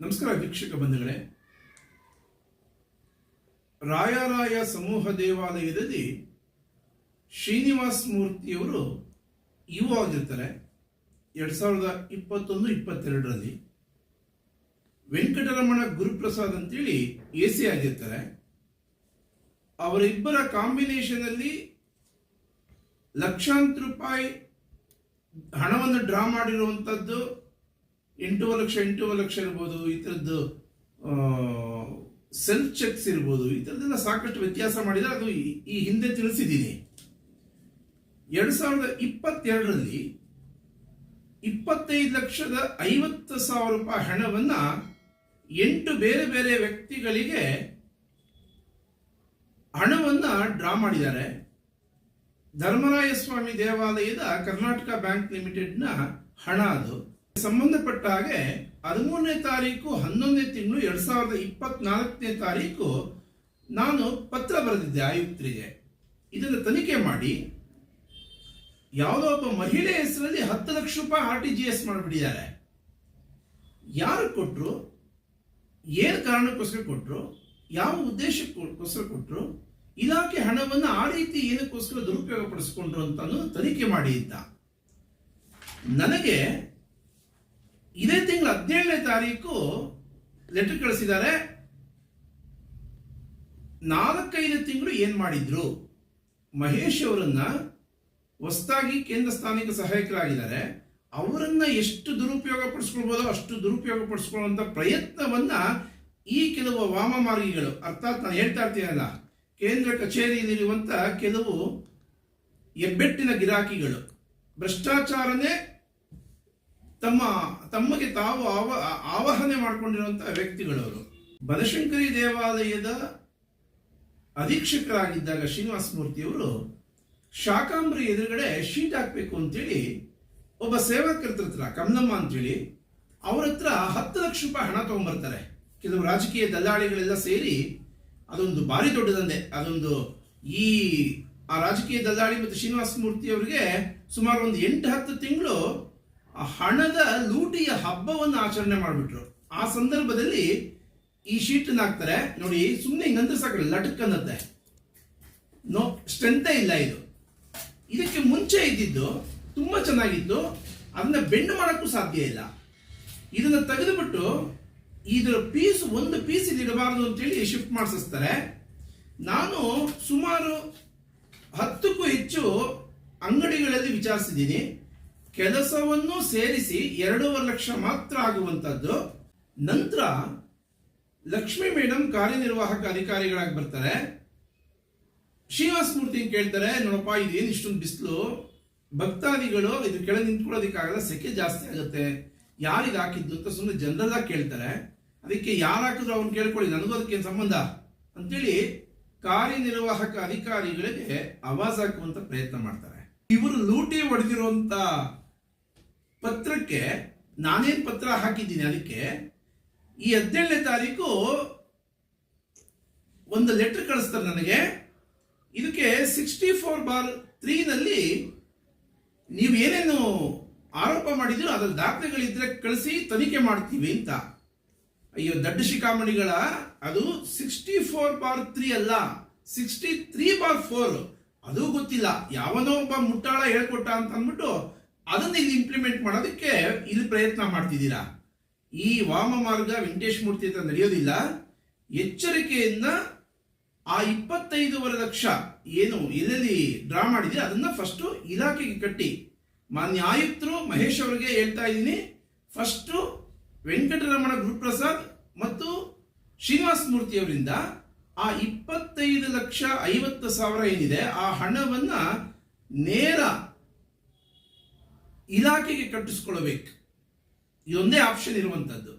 ನಮಸ್ಕಾರ ವೀಕ್ಷಕ ಬಂಧುಗಳೇ. ರಾಯರಾಯ ಸಮೂಹ ದೇವಾಲಯದಲ್ಲಿ ಶ್ರೀನಿವಾಸ್ ಮೂರ್ತಿಯವರು ಯುವ ಆಗಿರ್ತಾರೆ ಎರಡು ಸಾವಿರದ ಇಪ್ಪತ್ತೊಂದು, ಇಪ್ಪತ್ತೆರಡರಲ್ಲಿ. ವೆಂಕಟರಮಣ ಗುರುಪ್ರಸಾದ್ ಅಂತೇಳಿ ಎ ಸಿ ಆಗಿರ್ತಾರೆ. ಅವರಿಬ್ಬರ ಕಾಂಬಿನೇಷನ್ ಅಲ್ಲಿ ಲಕ್ಷಾಂತರ ರೂಪಾಯಿ ಹಣವನ್ನು ಡ್ರಾ ಮಾಡಿರುವಂಥದ್ದು ಎಂಟೂವರೆ ಲಕ್ಷ ಎಂಟೂವರೆ ಲಕ್ಷ ಇರ್ಬೋದು, ಈ ಥರದ್ದು ಸೆಲ್ಫ್ ಚೆಕ್ಸ್ ಇರ್ಬೋದು, ಈ ಥರದ್ದೆಲ್ಲ ಸಾಕಷ್ಟು ವ್ಯತ್ಯಾಸ ಮಾಡಿದರೆ ಅದು ಈ- ಹಿಂದೆ ತಿಳಿಸಿದ್ದೀನಿ. ಎರಡು ಸಾವಿರದ ಇಪ್ಪತ್ತೆರಡರಲ್ಲಿ ಇಪ್ಪತ್ತೈದು ಲಕ್ಷದ ಐವತ್ತು ಸಾವಿರ ರೂಪಾಯಿ ಹಣವನ್ನು ಎಂಟು ಬೇರೆ ಬೇರೆ ವ್ಯಕ್ತಿಗಳಿಗೆ ಹಣವನ್ನು ಡ್ರಾ ಮಾಡಿದ್ದಾರೆ. ಧರ್ಮರಾಯ ಸ್ವಾಮಿ ದೇವಾಲಯದ ಕರ್ನಾಟಕ ಬ್ಯಾಂಕ್ ಲಿಮಿಟೆಡ್ನ ಹಣ ಅದು. ಸಂಬಂಧಪಟ್ಟ ಹಾಗೆ ಹದಿಮೂರನೇ ತಾರೀಕು, ಹನ್ನೊಂದನೇ ತಿಂಗಳು, ಎರಡ್ ಸಾವಿರದ ಇಪ್ಪತ್ನಾಲ್ಕನೇ ತಾರೀಕು ನಾನು ಪತ್ರ ಬರೆದಿದ್ದೆ ಆಯುಕ್ತರಿಗೆ. ಇದನ್ನು ತನಿಖೆ ಮಾಡಿ. ಯಾವುದೋ ಒಬ್ಬ ಮಹಿಳೆ ಹೆಸರಲ್ಲಿ ಹತ್ತು ಲಕ್ಷ ರೂಪಾಯಿ ಆರ್ ಟಿ ಜಿ ಎಸ್ ಮಾಡಿಬಿಟ್ಟಿದ್ದಾರೆ. ಯಾರು ಕೊಟ್ಟರು ಏನು ಕಾರಣಕ್ಕೋಸ್ಕರ ಕೊಟ್ಟರು ಯಾವ ಉದ್ದೇಶಕ್ಕೋಸ್ಕರ ಕೊಟ್ಟರು ಇಲಾಖೆ ಹಣವನ್ನು ಆ ರೀತಿ ಏನಕ್ಕೋಸ್ಕರ ದುರುಪಯೋಗ ಪಡಿಸ್ಕೊಂಡ್ರು ಅಂತ ತನಿಖೆ ಮಾಡಿ ಇದ್ದ ನನಗೆ ಇದೇ ತಿಂಗಳ ಹದಿನೇಳನೇ ತಾರೀಕು ಲೆಟರ್ ಕಳಿಸಿದ್ದಾರೆ. ನಾಲ್ಕೈದು ತಿಂಗಳು ಏನು ಮಾಡಿದ್ರು? ಮಹೇಶ್ ಅವರನ್ನ ಹೊಸದಾಗಿ ಕೇಂದ್ರ ಸ್ಥಾನಿಕ ಸಹಾಯಕರಾಗಿದ್ದಾರೆ. ಅವರನ್ನ ಎಷ್ಟು ದುರುಪಯೋಗ ಪಡಿಸ್ಕೊಳ್ಬೋದು ಅಷ್ಟು ದುರುಪಯೋಗ ಪಡಿಸ್ಕೊಳ್ಳುವಂತ ಪ್ರಯತ್ನವನ್ನ ಈ ಕೆಲವು ವಾಮ ಮಾರ್ಗಿಗಳು ಅರ್ಥಾತ್ ನಾನು ಹೇಳ್ತಾ ಇರ್ತೀನಲ್ಲ, ಕೇಂದ್ರ ಕಚೇರಿಯಲ್ಲಿರುವಂಥ ಕೆಲವು ಹೆಬ್ಬೆಟ್ಟಿನ ಗಿರಾಕಿಗಳು, ಭ್ರಷ್ಟಾಚಾರನೇ ತಮ್ಮ, ತಮಗೆ ತಾವು ಆವ, ಆವಾಹನೆ ಮಾಡಿಕೊಂಡಿರುವಂತಹ ವ್ಯಕ್ತಿಗಳವರು. ಬನಶಂಕರಿ ದೇವಾಲಯದ ಅಧೀಕ್ಷಕರಾಗಿದ್ದಾಗ ಶ್ರೀನಿವಾಸ ಮೂರ್ತಿಯವರು ಶಾಕಾಂಬರಿ ಎದುರುಗಡೆ ಶೀಟ್ ಹಾಕಬೇಕು ಅಂತೇಳಿ ಒಬ್ಬ ಸೇವಕರ ಹತ್ರ ಕಮಲಮ್ಮ ಅಂತೇಳಿ, ಅವ್ರ ಹತ್ರ ಹತ್ತು ಲಕ್ಷ ರೂಪಾಯಿ ಹಣ ತಗೊಂಡ್ಬರ್ತಾರೆ ಕೆಲವು ರಾಜಕೀಯ ದಲ್ಲಾಳಿಗಳೆಲ್ಲ ಸೇರಿ ಅದೊಂದು ಭಾರಿ ದೊಡ್ಡದಂದೆ ಅದೊಂದು ಈ, ಆ ರಾಜಕೀಯ ದಲ್ಲಾಳಿ ಮತ್ತು ಶ್ರೀನಿವಾಸ ಮೂರ್ತಿ ಅವರಿಗೆ ಸುಮಾರು ಒಂದು ಎಂಟು ಹತ್ತು ತಿಂಗಳು ಹಣದ ಲೂಟಿಯ ಹಬ್ಬವನ್ನು ಆಚರಣೆ ಮಾಡಿಬಿಟ್ರು. ಆ ಸಂದರ್ಭದಲ್ಲಿ ಈ ಶೀಟ್ ಹಾಕ್ತಾರೆ ನೋಡಿ ಸುಮ್ಮನೆ ಹಿಂಗಂದ್ರೆ ಸಾಕು ಲಟಕ್ ಅನ್ನತ್ತೆ. ನೋ ಸ್ಟ್ರೆಂತೇ ಇಲ್ಲ ಇದು. ಇದಕ್ಕೆ ಮುಂಚೆ ಇದ್ದಿದ್ದು ತುಂಬಾ ಚೆನ್ನಾಗಿತ್ತು, ಅದನ್ನ ಬೆಂಡ್ ಮಾಡೋಕ್ಕೂ ಸಾಧ್ಯ ಇಲ್ಲ. ಇದನ್ನ ತೆಗೆದುಬಿಟ್ಟು ಇದರ ಪೀಸ್, ಒಂದು ಪೀಸ್ ಇಡಬಾರದು ಅಂತೇಳಿ ಶಿಫ್ಟ್ ಮಾಡಿಸ್ತಾರೆ ನಾನು ಸುಮಾರು ಹತ್ತಕ್ಕೂ ಹೆಚ್ಚು ಅಂಗಡಿಗಳಲ್ಲಿ ವಿಚಾರಿಸಿದ್ದೀನಿ. ಕೆಲಸವನ್ನು ಸೇರಿಸಿ ಎರಡೂವರೆ ಲಕ್ಷ ಮಾತ್ರ ಆಗುವಂತದ್ದು ನಂತರ ಲಕ್ಷ್ಮಿ ಮೇಡಮ್ ಕಾರ್ಯನಿರ್ವಾಹಕ ಅಧಿಕಾರಿಗಳಾಗಿ ಬರ್ತಾರೆ. ಶ್ರೀನಿವಾಸ ಮೂರ್ತಿ ಕೇಳ್ತಾರೆ, ನೋಡಪ್ಪ, ಇದೇನು ಇಷ್ಟೊಂದು ಬಿಸಿಲು. ಭಕ್ತಾದಿಗಳು ಇದು ಕೆಳಗೆ ನಿಂತ್ಕೊಳ್ಳೋದಕ್ಕಾಗಲ್ಲ, ಸೆಕೆ ಜಾಸ್ತಿ ಆಗುತ್ತೆ. ಯಾರಿಗೆ ಹಾಕಿದ್ದು ಅಂತ ಸುಮ್ಮನೆ ಜನರಲ್ಲಾಗಿ ಕೇಳ್ತಾರೆ. ಅದಕ್ಕೆ ಯಾರು ಹಾಕಿದ್ರು ಅವ್ನು ಕೇಳ್ಕೊಳ್ಳಿ, ನನಗೂ ಅದಕ್ಕೇನು ಸಂಬಂಧ? ಅಂತೇಳಿ ಕಾರ್ಯನಿರ್ವಾಹಕ ಅಧಿಕಾರಿಗಳಿಗೆ ಆವಾಜ್ ಹಾಕುವಂಥ ಪ್ರಯತ್ನ ಮಾಡ್ತಾರೆ. ಇವರು ಲೂಟಿ ಹೊಡೆದಿರುವಂತ ಪತ್ರಕ್ಕೆ ನಾನೇನು ಪತ್ರ ಹಾಕಿದ್ದೀನಿ ಅದಕ್ಕೆ, ಈ ಹದಿನೇಳನೇ ತಾರೀಕು ಒಂದು ಲೆಟರ್ ಕಳಿಸ್ತಾರೆ ನನಗೆ. ಇದಕ್ಕೆ ಸಿಕ್ಸ್ಟಿ ಫೋರ್ ಬಾರ್ ತ್ರೀನಲ್ಲಿ ನೀವು ಏನೇನು ಆರೋಪ ಮಾಡಿದ್ರು ಅದರ ದಾಖಲೆಗಳಿದ್ರೆ ಕಳಿಸಿ ತನಿಖೆ ಮಾಡ್ತೀವಿ ಅಂತ. ಅಯ್ಯೋ, ದಡ್ಡ ಶಿಖಾಮಣಿಗಳ ಅದು ಸಿಕ್ಸ್ಟಿ ಫೋರ್ ಬಾರ್ ತ್ರೀ ಅಲ್ಲ ಸಿಕ್ಸ್ಟಿ ತ್ರೀ ಬಾರ್ ಫೋರ್ ಅದು ಗೊತ್ತಿಲ್ಲ. ಯಾವನೋ ಒಬ್ಬ ಮುಟ್ಟಾಳ ಹೇಳ್ಕೊಟ್ಟ ಅಂತ ಅಂದ್ಬಿಟ್ಟು ಅದನ್ನ ಇಲ್ಲಿ ಇಂಪ್ಲಿಮೆಂಟ್ ಮಾಡೋದಕ್ಕೆ ಇಲ್ಲಿ ಪ್ರಯತ್ನ ಮಾಡ್ತಿದ್ದೀರಾ? ಈ ವಾಮ ಮಾರ್ಗ ವೆಂಕಟೇಶ್ ಮೂರ್ತಿ ಅಂತ ನಡೆಯೋದಿಲ್ಲ. ಎಚ್ಚರಿಕೆಯಿಂದ ಆ ಇಪ್ಪತ್ತೈದೂವರೆ ಲಕ್ಷ ಏನು ಎಲ್ಲೆಲ್ಲಿ ಡ್ರಾ ಮಾಡಿದ್ರೆ ಅದನ್ನ ಫಸ್ಟ್ ಇಲಾಖೆಗೆ ಕಟ್ಟಿ. ಮಾನ್ಯ ಆಯುಕ್ತರು ಮಹೇಶ್ ಅವರಿಗೆ ಹೇಳ್ತಾ ಇದ್ದೀನಿ. ಫಸ್ಟ್ ವೆಂಕಟರಮಣ ಗುರುಪ್ರಸಾದ್ ಮತ್ತು ಶ್ರೀನಿವಾಸ ಮೂರ್ತಿ ಅವರಿಂದ ಆ ಇಪ್ಪತ್ತೈದು ಲಕ್ಷ ಐವತ್ತು ಸಾವಿರ ಏನಿದೆ ಆ ಹಣವನ್ನ ನೇರ ಇಲಾಖೆಗೆ ಕಟ್ಟಿಸ್ಕೊಳ್ಬೇಕು ಇದೊಂದೇ ಆಪ್ಷನ್ ಇರುವಂತದ್ದು.